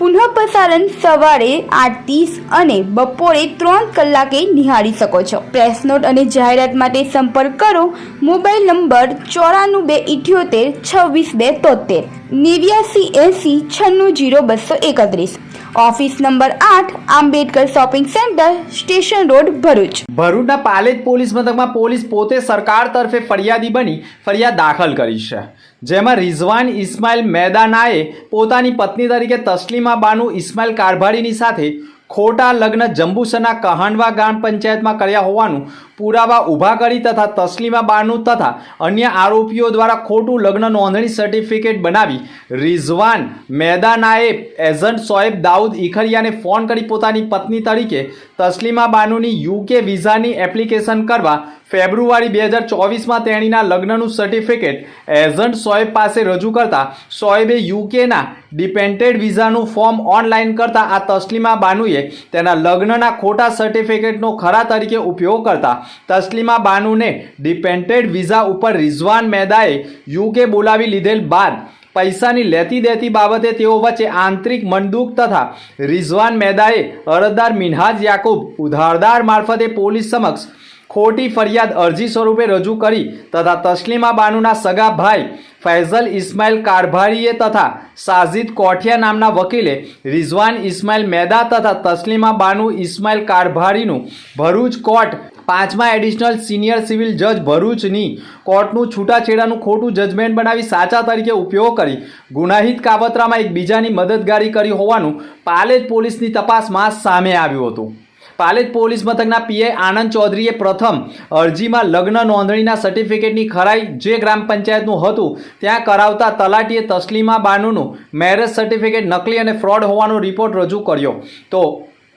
પુનઃ પ્રસારણ સવારે આઠ ત્રીસ અને બપોરે ત્રણ કલાકે નિહાળી શકો છો. પ્રેસ નોટ અને જાહેરાત માટે સંપર્ક કરો. મોબાઈલ નંબર ચોરાણું બે ઇઠ્યોતેર, છવ્વીસ બે તોતેર. નેવ્યાસી એંસી છન્નું જીરો બસો એકત્રીસ. ઓફિસ નંબર આઠ, Ambedkar shopping centre, station road, Bharuch. ભરૂચના પાલેજ પોલીસ મથકમાં પોલીસ પોતે સરકાર તરફે ફરિયાદી બની ફરિયાદ દાખલ કરી છે. જેમાં રિઝવાન ઇસ્માઇલ મેદાનાએ પોતાની પત્ની તરીકે તસ્લીમા બાનુ ઇસ્માઇલ કારભારીની સાથે ખોટા લગ્ન જંબુસરના કહાંડવા ગ્રામ પંચાયતમાં કર્યા હોવાનું પુરાવા ઊભા કરી તથા તસ્લીમા બાનુ તથા અન્ય આરોપીઓ દ્વારા ખોટું લગ્ન નોંધણી સર્ટિફિકેટ બનાવી રિઝવાન મેદાનાએ એજન્ટ સોએબ દાઉદ ઇખરિયાને ફોન કરી પોતાની પત્ની તરીકે તસ્લીમા બાનુની યુકે વિઝાની એપ્લિકેશન કરવા ફેબ્રુઆરી બે હજાર ચોવીસમાં તેણીના લગ્નનું સર્ટિફિકેટ એજન્ટ સોએબ પાસે રજૂ કરતા સોએબે યુકેના ડિપેન્ડેડ વિઝાનું ફોર્મ ઓનલાઈન કરતા આ તસ્લીમા બાનુએ તેના લગ્નના ખોટા સર્ટિફિકેટનો ખરા તરીકે ઉપયોગ કરતા તસ્લીમા બાનુને ડિપેન્ડેડ વિઝા ઉપર રિઝવાન મેદાએ યુકે બોલાવી લીધેલ બાદ પૈસાની લેતી દેતી બાબતે તેઓ વચ્ચે આંતરિક મંદુક તથા રિઝવાન મેદાએ અરજદાર મિનહાજ યાકુબ ઉધારદાર મારફતે પોલીસ સમક્ષ ખોટી ફરિયાદ અરજી સ્વરૂપે રજૂ કરી તથા તસ્લીમા બાનુના સગા ભાઈ ફૈઝલ ઇસ્માઇલ કારભારીએ તથા સાજિદ કોઠિયા નામના વકીલે રિઝવાન ઇસ્માઇલ મેદા તથા તસ્લીમા બાનુ ઇસ્માઇલ કારભારીનું ભરૂચ કોર્ટ પાંચમા એડિશનલ સિનિયર સિવિલ જજ ભરૂચની કોર્ટનું છૂટાછેડાનું ખોટું જજમેન્ટ બનાવી સાચા તરીકે ઉપયોગ કરી. ગુનાહિત કાવતરામાં એકબીજાની મદદગારી કરી હોવાનું પાલેજ પોલીસની તપાસમાં સામે આવ્યું હતું. પાલેજ પોલીસ મથકના પીઆઈ આનંદ ચૌધરીએ પ્રથમ અરજીમાં લગ્ન નોંધણીના સર્ટિફિકેટની ખરાઈ જે ગ્રામ પંચાયતનું હતું, ત્યાં કરાવતા તલાટીએ તસ્લીમા બાનુનું મેરેજ સર્ટિફિકેટ નકલી અને ફ્રોડ હોવાનો રિપોર્ટ રજૂ કર્યો. તો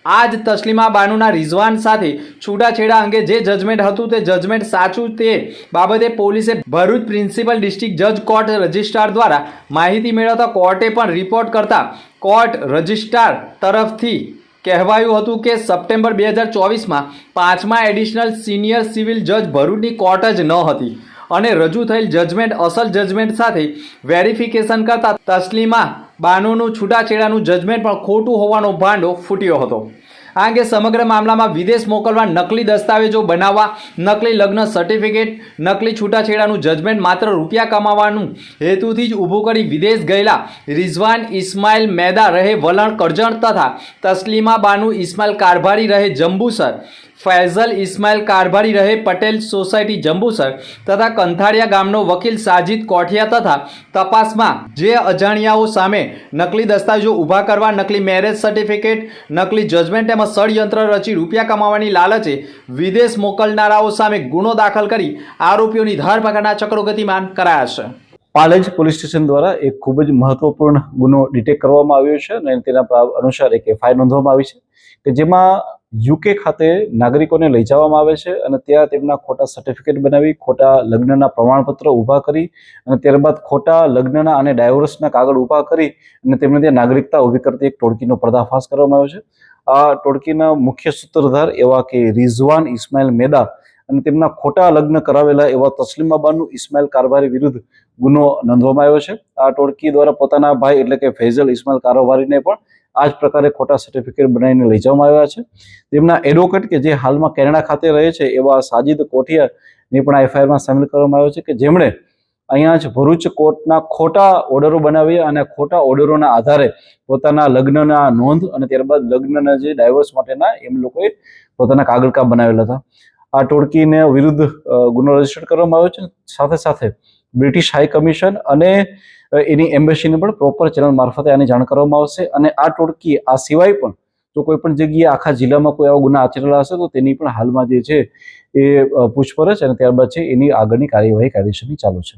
આ જ તસ્લીમા બાનુના રિઝવાન સાથે છૂટાછેડા અંગે જે જજમેન્ટ હતું તે જજમેન્ટ સાચું તે બાબતે પોલીસે ભરૂચ પ્રિન્સિપલ ડિસ્ટ્રિક્ટ જજ કોર્ટ રજિસ્ટ્રાર દ્વારા માહિતી મેળવતા કોર્ટે પણ રિપોર્ટ કરતા કોર્ટ રજિસ્ટ્રાર તરફથી કહેવાયું હતું કે સપ્ટેમ્બર બે હજાર ચોવીસમાં પાંચમા એડિશનલ સિનિયર સિવિલ જજ ભરૂચની કોર્ટ જ ન હતી. અને રજૂ થયેલ જજમેન્ટ અસલ જજમેન્ટ સાથે વેરિફિકેશન કરતા તસ્લીમા બાનુનું છૂટાછેડાનું જજમેન્ટ પણ ખોટું હોવાનો ભાંડો ફૂટ્યો હતો. આ અંગે સમગ્ર મામલામાં વિદેશ મોકલવા નકલી દસ્તાવેજો બનાવવા, નકલી લગ્ન સર્ટિફિકેટ નકલી છૂટાછેડાનું જજમેન્ટ માત્ર રૂપિયા કમાવાનું હેતુથી જ ઊભું કરી વિદેશ ગયેલા રિઝવાન ઇસ્માઇલ મેદા રહે વલણ કરજણ તથા તસ્લીમા બાનુ ઇસ્માઇલ કારભારી રહે જંબુસર. ફૈઝલ ઇસ્માઇલ કારભારી રહે પટેલ સોસાયટી જંબુસર તથા કંથાળિયા ગામનો વકીલ સાજિદ કોઠિયા તથા તપાસમાં જે અજાણ્યાઓ સામે નકલી દસ્તાવેજો ઊભા કરવા, નકલી મેરેજ સર્ટિફિકેટ, નકલી જજમેન્ટ તેમજ ષડયંત્ર રચી રૂપિયા કમાવાની લાલચે વિદેશ મોકલનારાઓ સામે ગુનો દાખલ કરી આરોપીઓની ધરપકડના ચક્રો ગતિમાન કરાયા છે. પાલેજ પોલીસ સ્ટેશન દ્વારા એક ખૂબ જ મહત્વપૂર્ણ ગુનો ડિટેક્ટ કરવામાં આવ્યો છે અને તેના અનુસાર એક એફઆઈઆર નોંધવામાં આવી છે કે જેમાં યુકે ખાતે નાગરિકોને લઈ જવામાં આવે છે અને ત્યાં તેમના ખોટા સર્ટિફિકેટ બનાવી, ખોટા લગ્નના પ્રમાણપત્ર ઊભા કરી અને ત્યારબાદ ખોટા લગ્નના અને ડાયવોર્સના કાગળ ઊભા કરી અને તેમને ત્યાં નાગરિકતા ઊભી કરતી એક ટોળકીનો પર્દાફાશ કરવામાં આવ્યો છે. આ ટોળકીના મુખ્ય સૂત્રધાર એવા કે રિઝવાન ઇસ્માઇલ મેદા અને તેમના ખોટા લગ્ન કરાવેલા એવા તસ્લીમા બાનુ ઇસ્માઇલ કારભારી વિરુદ્ધ ગુનો નોંધવામાં આવ્યો છે. આ ટોળકી દ્વારા પોતાના ભાઈ એટલે કે ફૈઝલ ઇસ્માઇલ કારોબારીને પણ આ જ પ્રકારે ખોટા સર્ટિફિકેટ બનાવીને લઈ જવામાં આવ્યા છે. તેમના એડવોકેટ કે જે હાલમાં કેનેડા ખાતે રહે છે એવા સાજિદ કોઠિયાને પણ આ એફઆઈઆરમાં સામેલ કરવામાં આવ્યો છે કે જેમણે અહીંયા જ ભરૂચ કોર્ટના ખોટા ઓર્ડરો બનાવી અને ખોટા ઓર્ડરોના આધારે પોતાના લગ્નના નોંધ અને ત્યારબાદ લગ્નના જે ડાયવર્સ માટેના એમ લોકોએ પોતાના કાગળકા બનાવેલા હતા. આ ટોળકીને વિરુદ્ધ ગુનો રજિસ્ટર કરવામાં આવ્યો છે સાથે સાથે બ્રિટિશ હાઈ કમિશન અને એની એમ્બેસીને પણ પ્રોપર ચેનલ મારફતે આની જાણ કરવામાં આવશે અને આ ટોળકી, આ સિવાય પણ જો કોઈ પણ જગ્યાએ આખા જિલ્લામાં કોઈ આવા ગુના આચરેલા હશે તો તેની પણ હાલમાં જે છે એ પૂછપરછ અને ત્યારબાદ છે એની આગળની કાર્યવાહી કાયદેસરની ચાલુ છે.